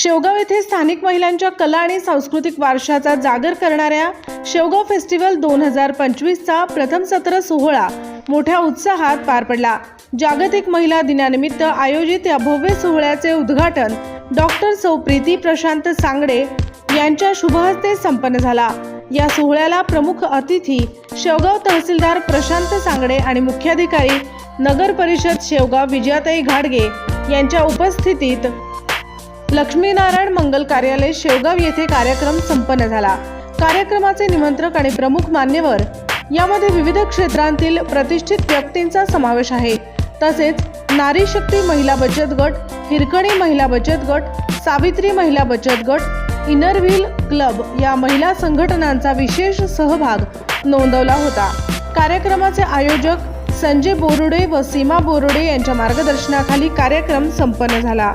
शेवगाव येथे स्थानिक महिलांच्या कला आणि सांस्कृतिक वारशाचा जागर करणाऱ्या शेवगाव फेस्टिवल दोन हजार पंचवीसचा प्रथम सत्र सोहळा मोठ्या उत्साहात पार पडला. जागतिक महिला दिनानिमित्त आयोजित या भव्य सोहळ्याचे उद्घाटन डॉक्टर सौ प्रीती प्रशांत सांगडे यांच्या शुभहस्ते संपन्न झाला. या सोहळ्याला प्रमुख अतिथी शेवगाव तहसीलदार प्रशांत सांगडे आणि मुख्याधिकारी नगर परिषद शेवगाव विजयाताई घाडगे यांच्या उपस्थितीत लक्ष्मीनारायण मंगल कार्यालय शेवगाव येथे कार्यक्रम संपन्न झाला. कार्यक्रमाचे निमंत्रक आणि प्रमुख मान्यवर यामध्ये विविध क्षेत्रांतील प्रतिष्ठित व्यक्तींचा समावेश आहे. तसेच नारी शक्ती महिला बचत गट हिरकणी महिला बचत गट सावित्री महिला बचत गट इनरव्हील क्लब या महिला संघटनांचा विशेष सहभाग नोंदवला होता. कार्यक्रमाचे आयोजक संजय बोरुडे व सीमा बोरुडे यांच्या मार्गदर्शनाखाली कार्यक्रम संपन्न झाला.